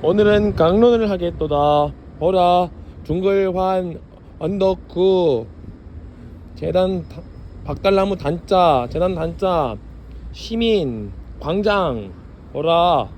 오늘은 강론을 하겠도다. 보라, 중글환, 언덕구, 재단, 다- 박달나무 단자, 재단 단자, 시민, 광장, 보라.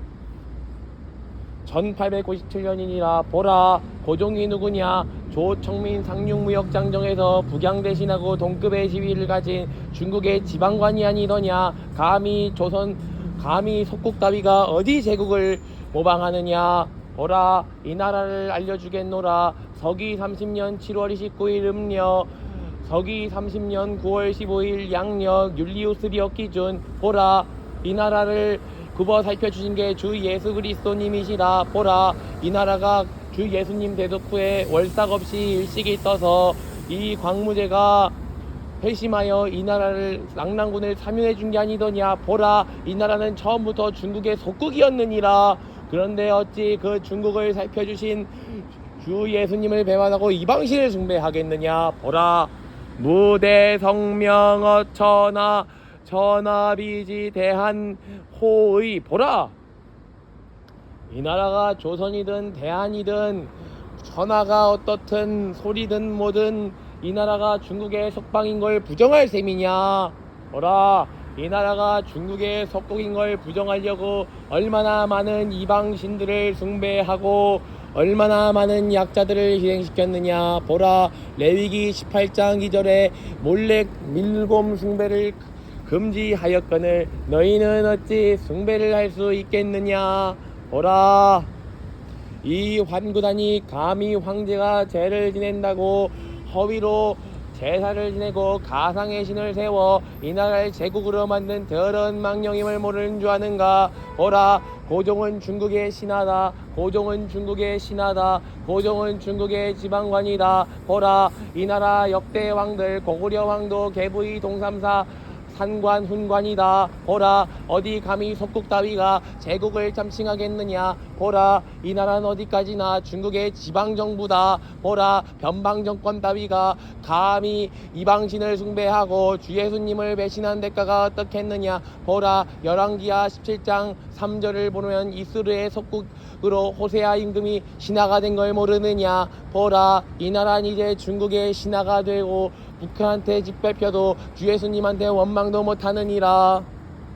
1897년이니라 보라 고종이 누구냐 조청민 상륙무역장정에서 북양 대신하고 동급의 지위를 가진 중국의 지방관이 아니더냐 감히 조선 감히 속국다위가 어디 제국을 모방하느냐? 보라 이 나라를 알려주겠노라. 서기 30년 7월 29일 음력 서기 30년 9월 15일 양력 율리우스 리역 기준. 보라 이 나라를 굽어 살펴주신 게 주 예수 그리스도님이시라. 보라 이 나라가 주 예수님 대독 후에 월삭 없이 일식이 떠서 이 광무제가 회심하여 이 나라를 낭랑군을 사면해 준 게 아니더냐. 보라 이 나라는 처음부터 중국의 속국이었느니라 그런데 어찌 그 중국을 살펴주신 주 예수님을 배반하고 이방신을 숭배하겠느냐? 보라 무대 성명어 천하 천하비지 대한 호의 보라. 이 나라가 조선이든 대한이든 천하가 어떻든 소리든 뭐든 이 나라가 중국의 속방인 걸 부정할 셈이냐? 보라 이 나라가 중국의 속국인 걸 부정하려고 얼마나 많은 이방 신들을 숭배하고 얼마나 많은 약자들을 희생시켰느냐. 보라 레위기 18장 2절에 몰래 밀곰 숭배를 금지하였거늘 너희는 어찌 숭배를 할 수 있겠느냐? 보라 이 환구단이 감히 황제가 죄를 지낸다고 허위로 제사를 지내고 가상의 신을 세워 이 나라를 제국으로 만든 더러운 망령임을 모르는 줄 아는가? 보라 고종은 중국의 신하다. 고종은 중국의 신하다. 고종은 중국의 지방관이다. 보라 이 나라 역대 왕들 고구려 왕도 개부의 동삼사 산관 훈관이다. 보라 어디 감히 속국 따위가 제국을 참칭하겠느냐? 보라 이 나라는 어디까지나 중국의 지방 정부다. 보라 변방 정권 따위가 감히 이방신을 숭배하고 주 예수님을 배신한 대가가 어떻겠느냐? 보라 열왕기하 17장 3절을 보면 이스르의 속국으로 호세아 임금이 신하가 된 걸 모르느냐? 보라 이 나라는 이제 중국의 신하가 되고 북한한테 집배펴도 주 예수님한테 원망도 못하느니라